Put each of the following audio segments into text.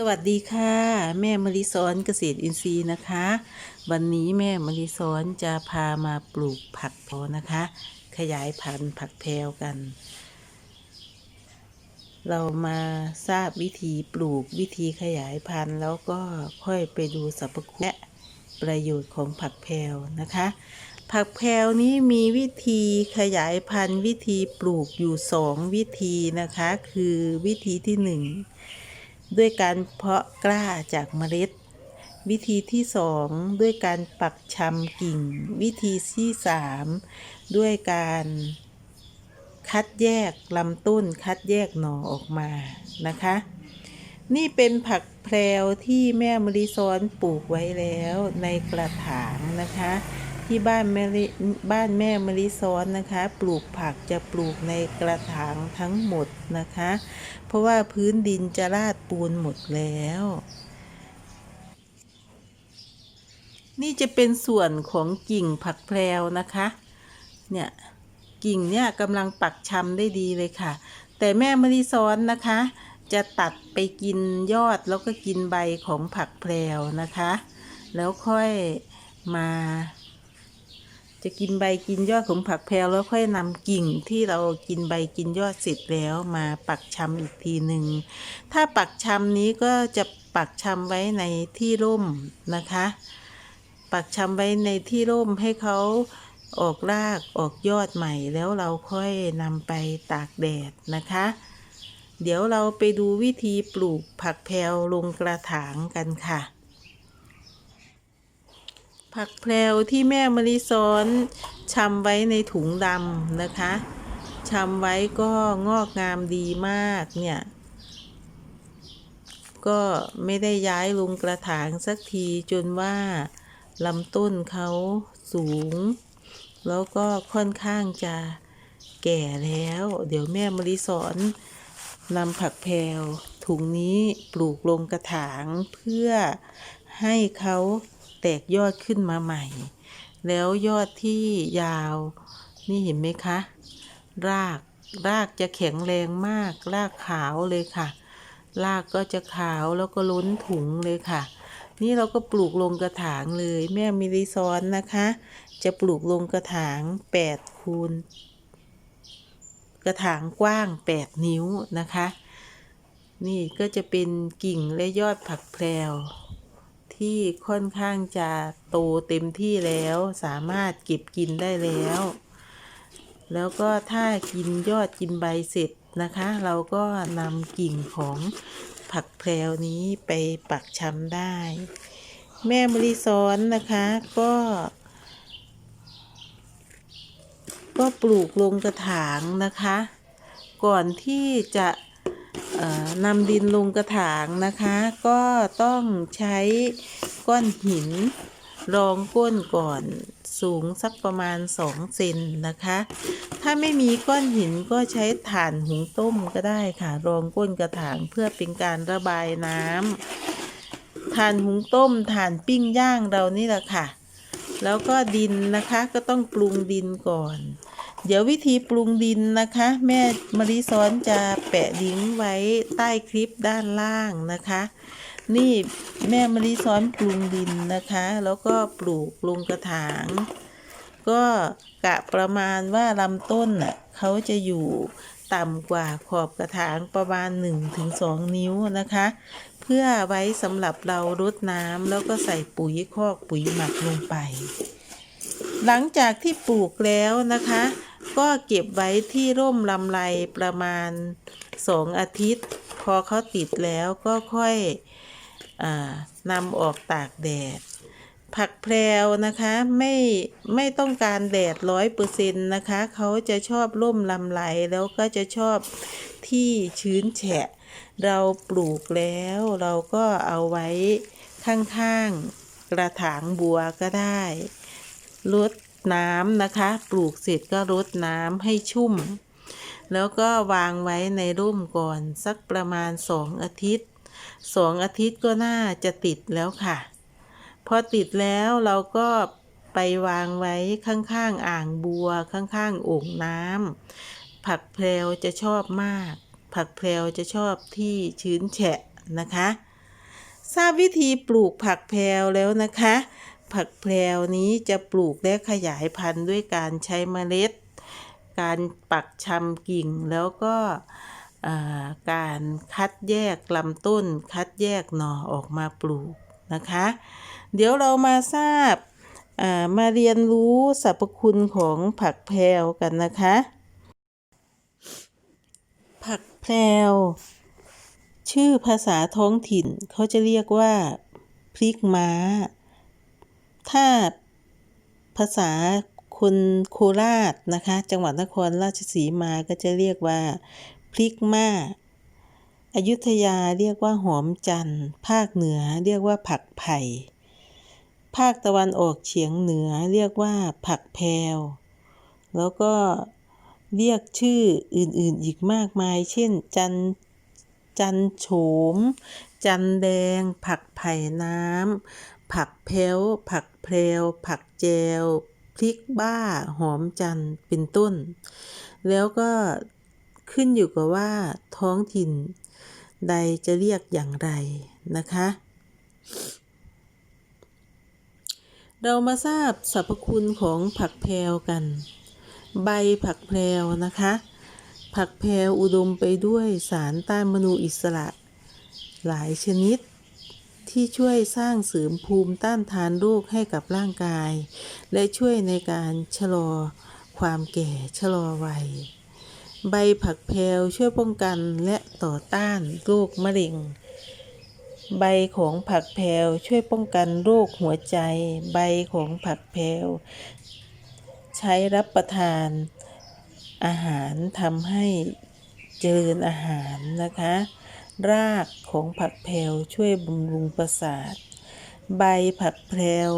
สวัสดีค่ะ แม่มะลิซ้อนเกษตรอินทรีย์นะคะ วันนี้แม่มะลิซ้อนจะพามาปลูกผักพอนะคะ ขยายพันธุ์ผักแพรวกัน เรามาทราบวิธีปลูกวิธีขยายพันธุ์แล้วก็ค่อยไปดูสรรพคุณและประโยชน์ของผักแพรวนะคะ ผักแพรวนี้มีวิธีขยายพันธุ์วิธีปลูกอยู่สองวิธีนะคะ คือวิธีที่หนึ่ง ด้วยการเพาะกล้าจากเมล็ด วิธีที่สองด้วยการปักชำกิ่ง วิธีที่สามด้วยการคัดแยกลำต้นคัดแยกหน่อออกมานะคะ นี่เป็นผักแพรวที่แม่มะลิซ้อนปลูกไว้แล้วในกระถางนะคะ ที่บ้านแม่บ้านแม่มะลิซ้อนนะคะ ปลูกผักจะปลูกในกระถางทั้งหมดนะคะ เพราะว่าพื้นดินจะราดปูนหมดแล้ว นี่จะเป็นส่วนของกิ่งผักแพรวนะคะ เนี่ยกิ่งเนี่ยกำลังปักชำได้ดีเลยค่ะ แต่แม่มะลิซ้อนนะคะ จะตัดไปกินยอดแล้วก็กินใบของผักแพรวนะคะ แล้วค่อยมา จะกินใบกินยอดของผักแพรวแล้วค่อยนำกิ่งที่เรากินใบกินยอดเสร็จแล้วมาปักชำอีกทีหนึ่งถ้าปักชำนี้ก็จะปักชำไว้ในที่ร่มนะคะ ปักชำไว้ในที่ร่มให้เขาออกรากออกยอดใหม่แล้วเราค่อยนำไปตากแดดนะคะ เดี๋ยวเราไปดูวิธีปลูกผักแพรวลงกระถางกันค่ะ ผักแพรวที่แม่มะลิซ้อนชำไว้ในถุงดำนะคะชำไว้ก็งอกงามดีมากเนี่ย ก็ไม่ได้ย้ายลงกระถางสักทีจนว่าลำต้นเขาสูง แล้วก็ค่อนข้างจะแก่แล้ว เดี๋ยวแม่มะลิสอนนำผักแพรวถุงนี้ปลูกลงกระถางเพื่อให้เขา แตกยอดขึ้นมาใหม่ แล้วยอดที่ยาวนี่เห็นไหมคะ รากรากจะแข็งแรงมาก รากขาวเลยค่ะ รากก็จะขาวแล้วก็ล้นถุงเลยค่ะ นี่เราก็ปลูกลงกระถางเลย แม่มิริซอนนะคะ จะปลูกลงกระถาง8คูณกระถางกว้าง 8 นิ้วนะคะ นี่ก็จะเป็นกิ่งและยอดผักแพรว ที่ค่อนข้างจะโตเต็มที่แล้วสามารถเก็บกินได้แล้ว แล้วก็ถ้ากินยอดกินใบเสร็จนะคะ เราก็นำกิ่งของผักแพรวนี้ไปปักชำได้ แม่มะลิซ้อนนะคะก็ ก็ปลูกลงกระถางนะคะ ก่อนที่จะ นำดินลงกระถางนะคะ ก็ต้องใช้ก้อนหินรองก้นก่อนสูงสักประมาณ 2 เซนนะคะ ถ้าไม่มีก้อนหินก็ใช้ถ่านหุงต้มก็ได้ค่ะ รองก้นกระถางเพื่อเป็นการระบายน้ำถ่านหุงต้มถ่านปิ้งย่างเรานี่แหละค่ะ แล้วก็ดินนะคะก็ต้องปรุงดินก่อน เดี๋ยววิธีปรุงดินนะคะ แม่มะลิซ้อนจะแปะลิงก์ไว้ใต้คลิปด้านล่างนะคะ นี่แม่มะลิซ้อนปรุงดินนะคะ แล้วก็ปลูกลงกระถาง ก็กะประมาณว่าลำต้นน่ะเขาจะอยู่ต่ำกว่าขอบกระถางประมาณ 1-2 นิ้วนะคะ เพื่อไว้สำหรับเรารดน้ำแล้วก็ใส่ปุ๋ยคอกปุ๋ยหมักลงไป หลังจากที่ปลูกแล้วนะคะ ก็เก็บไว้ที่ร่มลำไรประมาณสองอาทิตย์ พอเขาติดแล้วก็ค่อยอนำออกตากแดด ผักแพรวนะคะไม่ไม่ต้องการแดดร้อยเปอร์เซ็นต์นะคะ เขาจะชอบร่มลำไรแล้วก็จะชอบที่ชื้นแฉะ เราปลูกแล้วเราก็เอาไว้ข้างๆกระถางบัวก็ได้รด น้ำนะคะ ปลูกเสร็จก็รดน้ำให้ชุ่ม แล้วก็วางไว้ในร่มก่อนสักประมาณสองอาทิตย์สองอาทิตย์ก็น่าจะติดแล้วค่ะ พอติดแล้วเราก็ไปวางไว้ข้างๆอ่างบัวข้างๆโอ่งน้ำผักแพรวจะชอบมาก ผักแพรวจะชอบที่ชื้นแฉะนะคะ ทราบวิธีปลูกผักแพรวแล้วนะคะ ผักแพรวนี้จะปลูกและขยายพันธุ์ด้วยการใช้เมล็ด การปักชำกิ่งแล้วก็การคัดแยกลำต้น คัดแยกหน่อออกมาปลูกนะคะ เดี๋ยวเรามาทราบมาเรียนรู้สรรพคุณของผักแพรวกันนะคะ ผักแพรวชื่อภาษาท้องถิ่นเขาจะเรียกว่าพริกม้า ถ้าภาษาคนโคราชนะคะ จังหวัดนครราชสีมาก็จะเรียกว่า พริกมาอยุธยาเรียกว่าหอมจันทร์ภาคเหนือเรียกว่าผักไผ่ ภาคตะวันออกเฉียงเหนือเรียกว่าผักแพรวแล้วก็เรียกชื่ออื่นๆอีกมากมาย เช่น จันจันโฉม จันแดง ผักไผ่น้ำ ผักแพ้วผักแพรวผักแจวพริกบ้า หอมจันทร์เป็นต้น แล้วก็ขึ้นอยู่กับว่าท้องถิ่นใดจะเรียกอย่างไรนะคะ เรามาทราบสรรพคุณของผักแพรวกัน ใบผักแพรวนะคะ ผักแพรวอุดมไปด้วยสารต้านมนูอิสระ หลายชนิด ที่ช่วยสร้างเสริมภูมิต้านทานโรคให้กับร่างกาย และช่วยในการชะลอความแก่ชะลอวัย ใบผักแพรวช่วยป้องกันและต่อต้านโรคมะเร็ง ใบของผักแพรวช่วยป้องกันโรคหัวใจ ใบของผักแพรวใช้รับประทานอาหารทำให้เจริญอาหารนะคะ รากของผักแพรวช่วยบำรุงประสาท ใบผักแพรว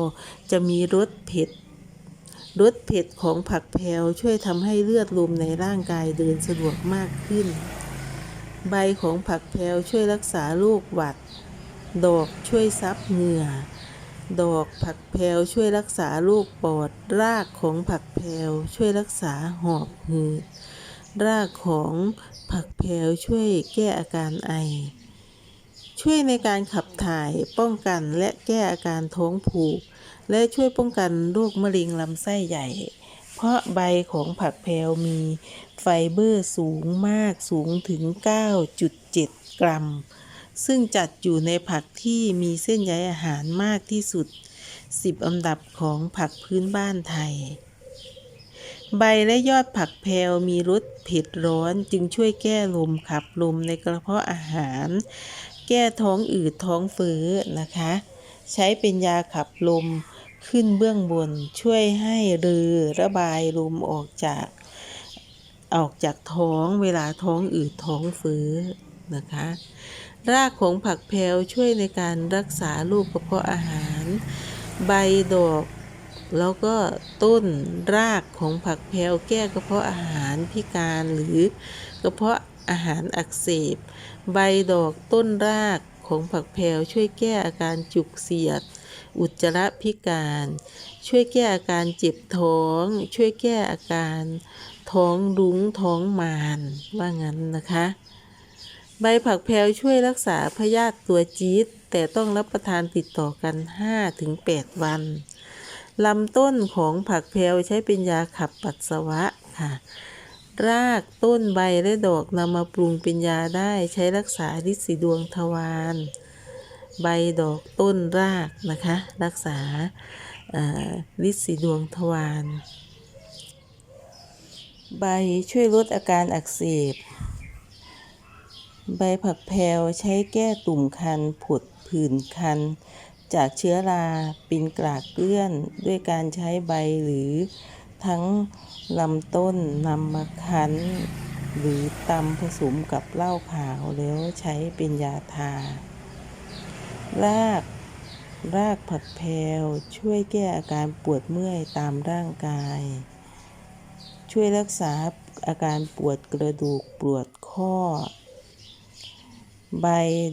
จะมีรสเผ็ด รสเผ็ดของผักแพรวช่วยทำให้เลือดลมในร่างกายเดินสะดวกมากขึ้น ใบของผักแพรวช่วยรักษาโรคหวัด ดอกช่วยซับเหงื่อ ดอกผักแพรวช่วยรักษาโรคปอด รากของผักแพรวช่วยรักษาหอบหืดรากของ ผักแพรวช่วยแก้อาการไอ ช่วยในการขับถ่ายป้องกันและแก้อาการท้องผูก และช่วยป้องกันโรคมะเร็งลำไส้ใหญ่ เพราะใบของผักแพรวมีไฟเบอร์สูงมากสูงถึง 9.7 กรัม ซึ่งจัดอยู่ในผักที่มีเส้นใยอาหารมากที่สุด 10 อันดับของผักพื้นบ้านไทย ใบและยอดผักแพรวมีรสเผ็ดร้อนจึงช่วยแก้ลมขับลมในกระเพาะอาหาร แก้ท้องอืดท้องเฟ้อนะคะ ใช้เป็นยาขับลมขึ้นเบื้องบนช่วยให้เรือระบายลมออกจากออกจากท้องเวลาท้องอืดท้องเฟ้อนะคะ รากของผักแพรวช่วยในการรักษาโรคกระเพาะอาหาร ใบดอก แล้วก็ต้นรากของผักแพรวแก้กระเพาะอาหารพิการหรือกระเพาะอาหารอักเสบ ใบดอกต้นรากของผักแพรวช่วยแก้อาการจุกเสียด อุจจาระพิการ ช่วยแก้อาการเจ็บท้อง ช่วยแก้อาการท้องรุ้งท้องมานว่างั้นนะคะ ใบผักแพรวช่วยรักษาพยาธิตัวจี๊ดแต่ต้องรับประทานติดต่อกัน 5-8 วัน ลำต้นของผักแพรวใช้เป็นยาขับปัสสาวะค่ะ รากต้นใบและดอกนำมาปรุงเป็นยาได้ใช้รักษาฤทธิ์สีดวงทวารใบดอกต้นรากนะคะ รักษาฤทธิ์สีดวงทวารใบช่วยลดอาการอักเสบ ใบผักแพรวใช้แก้ตุ่มคันผดผื่นคัน จากเชื้อราป็นกรากเกลื่อน ด้วยการใช้ใบหรือทั้งลำต้นนำมาคั้น หรือตำผสมกับเหล้าขาวแล้วใช้เป็นยาทา ราก รากผักแพรวช่วยแก้อาการปวดเมื่อยตามร่างกาย ช่วยรักษาอาการปวดกระดูกปวดข้อ ใบ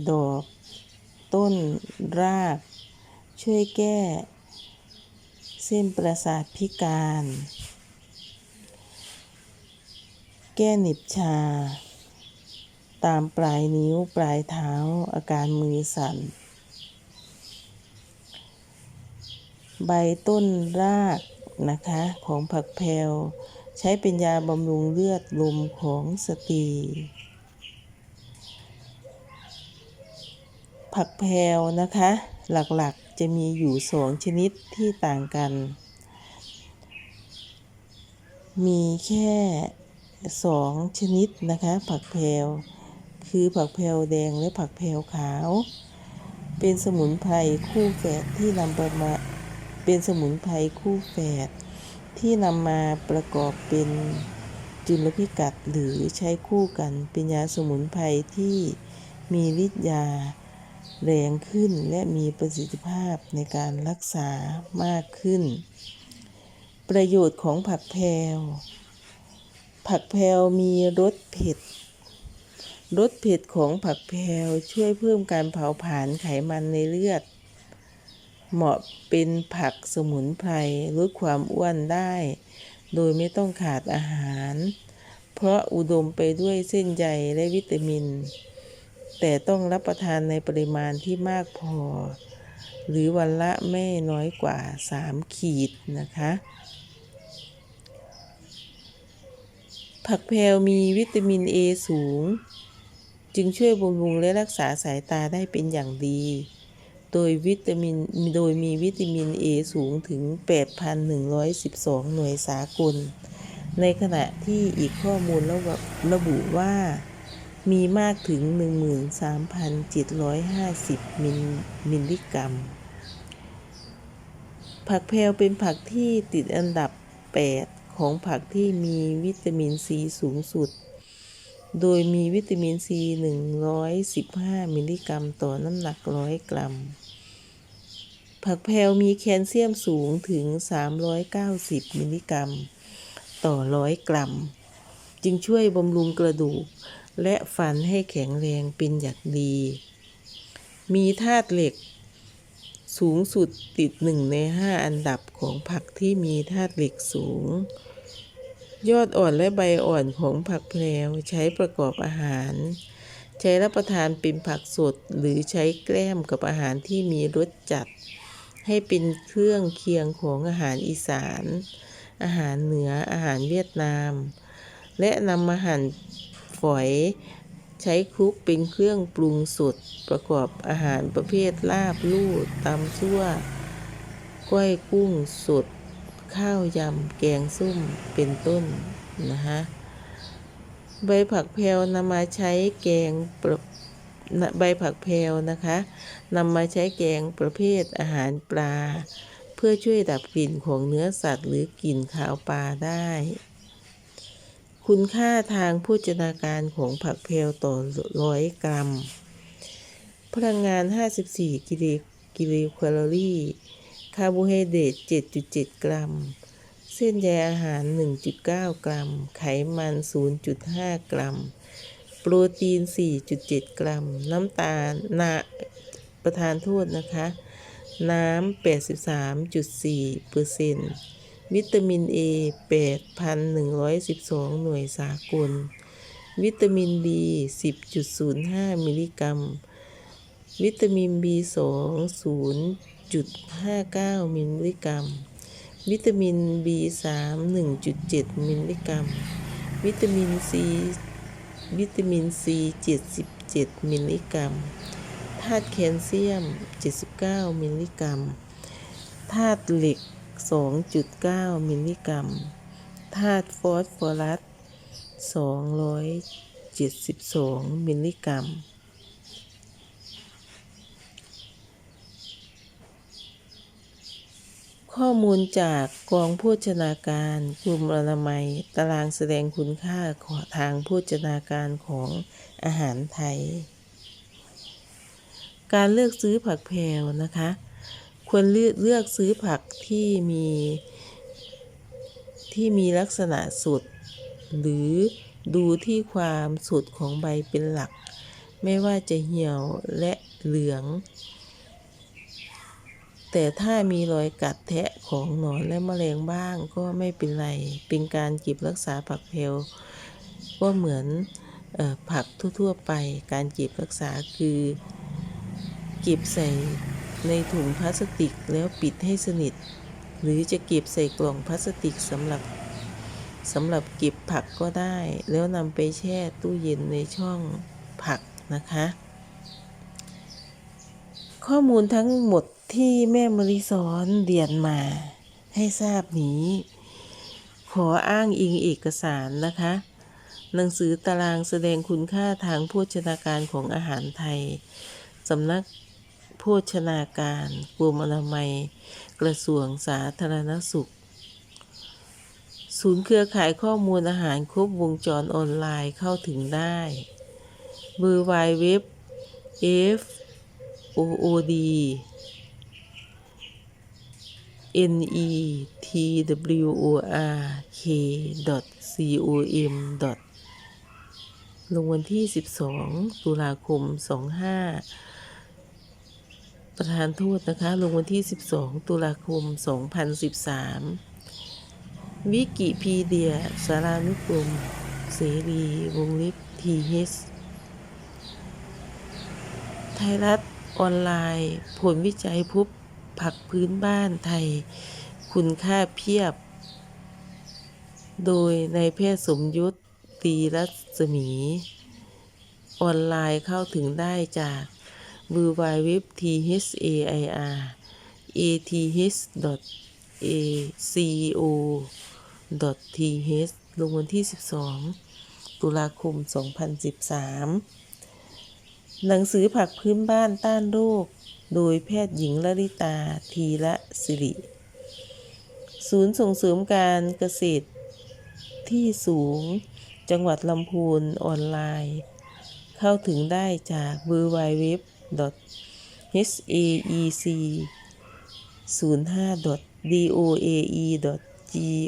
ดอก ต้นราก ช่วยแก้ เส้นประสาทพิการ แก้หนิบชา ตามปลายนิ้วปลายเท้าอาการมือสั่น ใบต้นรากนะคะของผักแพรวใช้เป็นยาบำรุงเลือดลมของสตรี ผักแพรวนะคะ หลักๆ จะมีอยู่สองชนิดที่ต่างกัน มีแค่สองชนิดนะคะ ผักแพรวคือผักแพรวแดงและผักแพรวขาว เป็นสมุนไพรคู่แฝดที่นำมาเป็นสมุนไพรคู่แฝดที่นำมาประกอบเป็นจุลพิกัดหรือใช้คู่กันเป็นยาสมุนไพรที่มีฤทธิ์ยา แรงขึ้นและมีประสิทธิภาพในการรักษามากขึ้น ประโยชน์ของผักแพรวผักแพรวมีรสเผ็ด รสเผ็ดของผักแพรวช่วยเพิ่มการเผาผลาญไขมันในเลือด เหมาะเป็นผักสมุนไพรลดความอ้วนได้ โดยไม่ต้องขาดอาหาร เพราะอุดมไปด้วยเส้นใยและวิตามิน แต่ต้องรับประทานในปริมาณที่มากพอ หรือวันละไม่น้อยกว่า 3 ขีดนะคะ ผักแพรวมีวิตามิน A สูง จึงช่วยบำรุงและรักษาสายตาได้เป็นอย่างดี โดยวิตามินโดยมีวิตามิน A สูงถึง 8,112 หน่วยสากล ในขณะที่อีกข้อมูลระบุระบุว่า มีมากถึง 13,750 มิลมิลลิกรัม ผักแพรวเป็นผักที่ติดอันดับ 8 ของผักที่มีวิตามินซีสูงสุด โดยมีวิตามินซี 115 มิลลิกรัมต่อน้ำหนัก 100 กรัม ผักแพรวมีแคลเซียมสูงถึง 390 มิลลิกรัม ต่อ 100 กรัม จึงช่วยบำรุงกระดูก และฟันให้แข็งแรงเป็นอย่างดี มีธาตุเหล็ก สูงสุดติดหนึ่งใน5อันดับของผักที่มีธาตุเหล็กสูง ยอดอ่อนและใบอ่อนของผักแพรวใช้ประกอบอาหาร ใช้รับประทานเป็นผักสดหรือใช้แกล้มกับอาหารที่มีรสจัด ให้เป็นเครื่องเคียงของอาหารอีสาน อาหารเหนืออาหารเวียดนาม และนำมาหั่น ฝอย ใช้คลุกเป็นเครื่องปรุงสดประกอบอาหารประเภทลาบลู่ตำซั่วก้อยกุ้งสดข้าวยำแกงส้มเป็นต้นนะคะใบผักแพรวนำมาใช้แกงใบผักแพรวนะคะนำมาใช้แกงประเภทอาหารปลา เพื่อช่วยดับกลิ่นของเนื้อสัตว์หรือกลิ่นขาวปลาได้ คุณค่าทางโภชนาการของผักแพรวต่อร้อยกรัม พลังงาน 54 กิโลกิโลแคลอรี่ คาร์โบไฮเดรต 7.7 กรัม เส้นใยอาหาร 1.9 กรัม ไขมัน 0.5 กรัม โปรตีน 4.7 กรัม น้ำตาลนาประทานโทษนะคะ น้ำ 83.4เปอร์เซ็นต์ วิตามิน A 8,112 หน่วยสากล วิตามิน B 10.05 มิลลิกรัม วิตามิน B2 0.59 มิลลิกรัม วิตามิน B3 1.7 มิลลิกรัม วิตามิน C วิตามิน C 77 มิลลิกรัม ธาตุแคลเซียม 79 มิลลิกรัม ธาตุเหล็ก 2.9 มิลลิกรัม ธาตุฟอสฟอรัส 272 มิลลิกรัม ข้อมูลจากกองโภชนาการกลุ่มอนามัย ตารางแสดงคุณค่าขอทางโภชนาการของอาหารไทย การเลือกซื้อผักแพรวนะคะ ควรเลือกเลือกซื้อผักที่มีที่มีลักษณะสุด หรือดูที่ความสุดของใบเป็นหลัก ไม่ว่าจะเหี่ยวและเหลือง แต่ถ้ามีรอยกัดแทะของหนอนและแมลงบ้างก็ไม่เป็นไร เป็นการเก็บรักษาผักแพรวก็เหมือนออผักทั่วๆไป การเก็บรักษาคือเก็บใส่ ในถุงพลาสติกแล้วปิดให้สนิท หรือจะเก็บใส่กล่องพลาสติกสำหรับสำหรับเก็บผักก็ได้ แล้วนำไปแช่ตู้เย็นในช่องผักนะคะ ข้อมูลทั้งหมดที่แม่มริสอนเรียนมาให้ทราบนี้ ขออ้างอิงเอกสารนะคะ หนังสือตารางแสดงคุณค่าทางโภชนาการของอาหารไทยสำนัก ภชนาการกรมอนามัย กระทรวงสาธารณสุข ศูนย์เครือข่ายข้อมูลอาหารครบวงจรออนไลน์เข้าถึงได้เบอร์ไวเว็บ f o o d n e t w o r k c o m ลงวันที่ 12 ตุลาคม 25 ประธานโทษนะคะ ลงวันที่ 12 ตุลาคม 2013 วิกิพีเดีย สารานุกรมเสรี วงเล็บทีเฮสไทยรัฐออนไลน์ ผลวิจัยพบผักพื้นบ้านไทย คุณค่าเพียบ โดยในแพทย์สมยศตรีรัศมี ออนไลน์เข้าถึงได้จาก มือวายเว็บ thair ath.aco.th ลงวันที่ 12 ตุลาคม 2013 หนังสือผักพื้นบ้านต้านโรค โดยแพทย์หญิงลลิตา ทีละสิริ ศูนย์ส่งเสริมการเกษตรที่สูง จังหวัดลำพูนออนไลน์ เข้าถึงได้จาก w w w h a e c 05 doae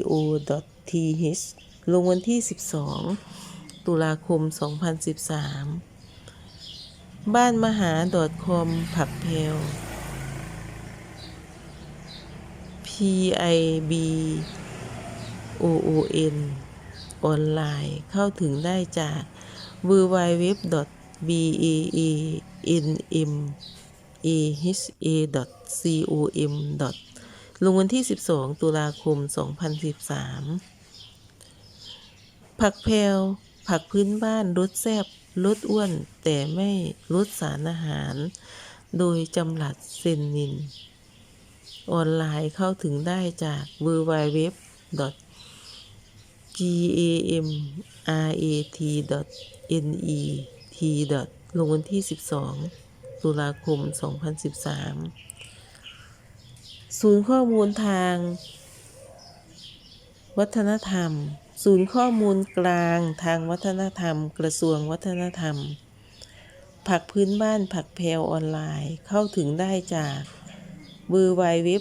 go th ลงวันที่ 12 ตุลาคม 2013 บ้านมหา .com ผักแพลว p i b o o n ออนไลน์เข้าถึงได้จาก w w w b a a n m a h a c o m ลงวันที่ 12 ตุลาคม 2013 ผักแพลวผักพื้นบ้านรสแซบลดอ้วน แต่ไม่ลดสารอาหาร โดยจำหลัดเซนนิน ออนไลน์เข้าถึงได้จาก w w w g a m r a t n e t ลงวันที่ 12 ตุลาคม 2013 ศูนย์ข้อมูลทาง วัฒนธรรม ศูนย์ข้อมูลกลางทางวัฒนธรรม กระทรวงวัฒนธรรม ผักพื้นบ้านผักแพลวออนไลน์เข้าถึงได้จาก w w w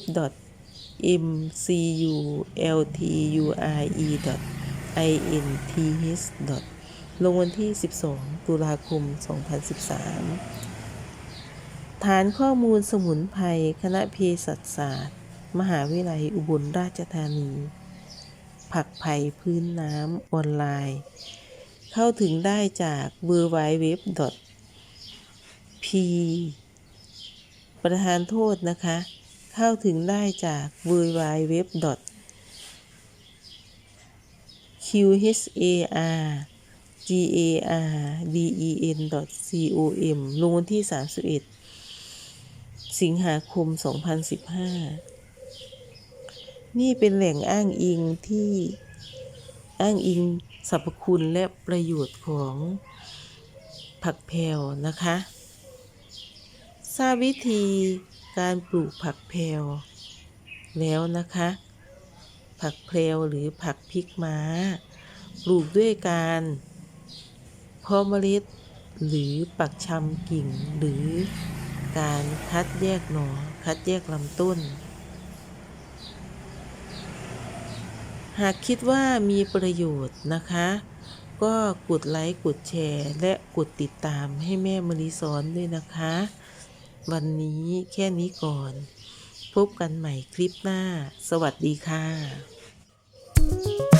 m c u l t u r e i n t h ลงวันที่ 12 ตุลาคม 2013 ฐานข้อมูลสมุนไพรคณะเภสัชศาสตร์ มหาวิทยาลัยอุบลราชธานี ผักไผ่พื้นน้ำออนไลน์ เข้าถึงได้จาก w w w p ประธานโทษนะคะ เข้าถึงได้จาก w w w q h a r g a r d e n c o m ลงวันที่ 31 สิงหาคม 2015 นี่เป็นแหล่งอ้างอิงที่อ้างอิงสรรพคุณและประโยชน์ของผักแพลวนะคะ ทราบวิธีการปลูกผักแพลวแล้วนะคะ ผักแพลวหรือผักพริกม้า ปลูกด้วยการ เพาะเมล็ด หรือปักชำกิ่ง หรือการคัดแยกหนอ่อคัดแยกลำต้น หากคิดว่ามีประโยชน์นะคะ ก็กดไลค์กดแชร์ และกดติดตามให้แม่มริสอนด้วยนะคะ วันนี้แค่นี้ก่อน พบกันใหม่คลิปหน้า สวัสดีค่ะ